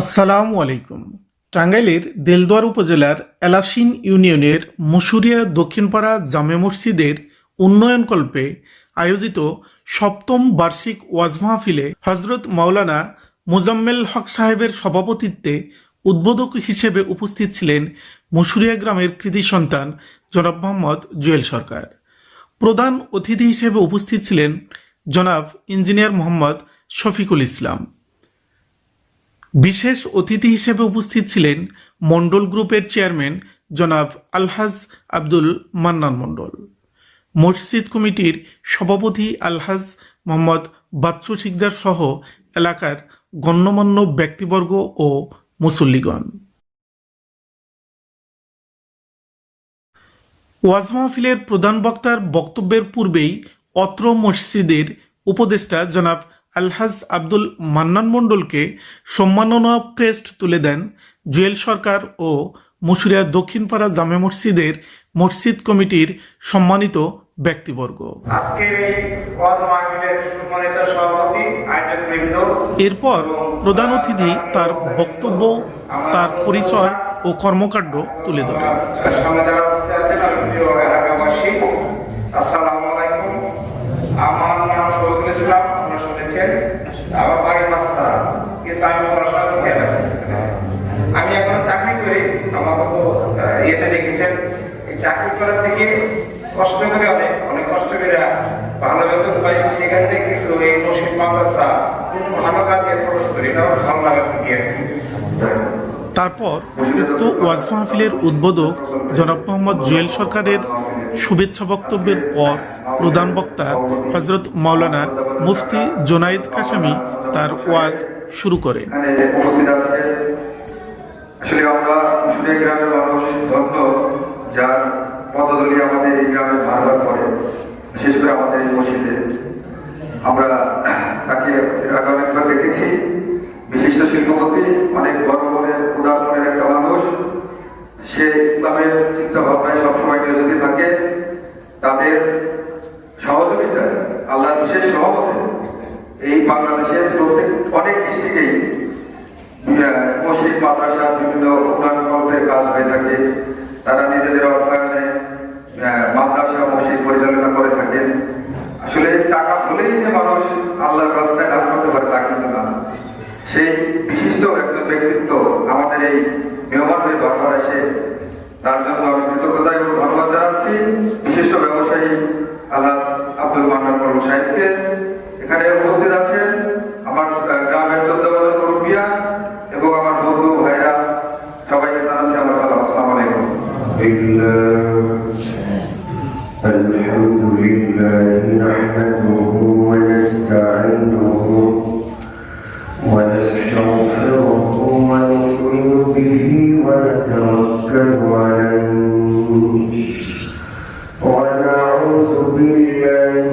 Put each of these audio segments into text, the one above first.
আসসালামু আলাইকুম। টাঙ্গাইলের দেলদুয়ার উপজেলার এলাসিন ইউনিয়নের মুসুরিয়া দক্ষিণপাড়া জামে মসজিদের উন্নয়নকল্পে আয়োজিত সপ্তম বার্ষিক ওয়াজ মাহফিলে হজরত মাওলানা মোজাম্মেল হক সাহেবের সভাপতিত্বে উদ্বোধক হিসেবে উপস্থিত ছিলেন মুসুরিয়া গ্রামের কৃতি সন্তান জনাব মোহাম্মদ জুয়েল সরকার। প্রধান অতিথি হিসেবে উপস্থিত ছিলেন জনাব ইঞ্জিনিয়ার মোহাম্মদ শফিকুল ইসলাম। বিশেষ অতিথি হিসেবে উপস্থিত ছিলেন মন্ডল গ্রুপের চেয়ারম্যান জনাব আলহাজ আব্দুল মান্নান মন্ডল মসজিদ কমিটির সভাপতি আলহাজ মোহাম্মদ বাচ্চু শিকদার সহ এলাকার গণ্যমান্য ব্যক্তিবর্গ ও মুসল্লিগণ। ওয়াজ মাহফিলের প্রধান বক্তার বক্তব্যের পূর্বেই অত্র মসজিদের উপদেষ্টা জনাব আলহাজ আব্দুল মান্নান মণ্ডলকে সম্মাননা ক্রেস্ট তুলে দেন জুয়েল সরকার ও মুসুরিয়া দক্ষিণপাড়া জামে মসজিদের মসজিদ কমিটির সম্মানিত ব্যক্তিবর্গ। এরপর প্রধান অতিথি তার বক্তব্য তার পরিচয় ও কর্মকাণ্ড তুলে ধরেন সামনে যারা বসে আছেন আমি প্রিয় এলাকাবাসী আসসালামু আলাইকুম আমার নাম শহীদুল ইসলাম আপনারা শুনেছেন আমার বাড়ি তারা কিন্তু আমি পড়াশোনা করছি আমি এখন চাকরি করি। আমাকে তো ইয়েতে দেখেছেন চাকরি করার থেকে কষ্ট করে অনেক অনেক কষ্ট করে ভালো বেতন পাই। সেখান থেকে কিছু এই মসজিদ মাদ্রাসা ভালো কাজে খরচ করি। এটা আমার ভালো লাগার কি। তারপর উক্ত ওয়াজ মাহফিলের উদ্বোধক জনাব মোহাম্মদ জুয়েল সরকারের শুভেচ্ছা বক্তব্যের পর প্রধান বক্তা হজরত মাওলানা মুফতি জোনায়েদ কাসামি তার ওয়াজ শুরু করেন। আমরা গ্রামের মানুষ, ধন্য, যার পদদলি আমাদের এই গ্রামে সহযোগিতায় আল্লাহর বিশেষ সহমতে এই বাংলাদেশের প্রত্যেক অনেক ডিস্ট্রিক্টেই মসজিদ মাদ্রাসা বিভিন্ন উন্নয়ন কর্মের কাজ হয়ে থাকে তারা নিজেদের অর্থায়নে আহ, মাদ্রাসা মসজিদ পরিচালনা করে থাকেন আসলে টাকা হলেই যে মানুষ আল্লাহর রাস্তায় দান করতে পারে তা কিন্তু না সেই বিশিষ্ট একজন ব্যক্তিত্ব আমাদের এই মেহমান হয়ে দরবার আসে তার জন্য আমি কৃতজ্ঞতা এবং ধন্যবাদ জানাচ্ছি বিশিষ্ট ব্যবসায়ী আল্লাহ আব্দুল মান্নান বরম সাহেবকে এখানে উপস্থিত আছেন আমার আহ, গ্রামের চোদ্দ বাজার মুরব্বিয়া এবং আমার বন্ধু ভাইরা সবাইকে জানাচ্ছি আমার সালাম আসসালামু আলাইকুম الحمد لله نحمده ونستعينه ونستغفره ونؤمن به ونتوكل عليه ونعوذ بالله من شرور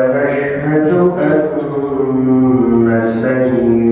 ونشهد أن سيدنا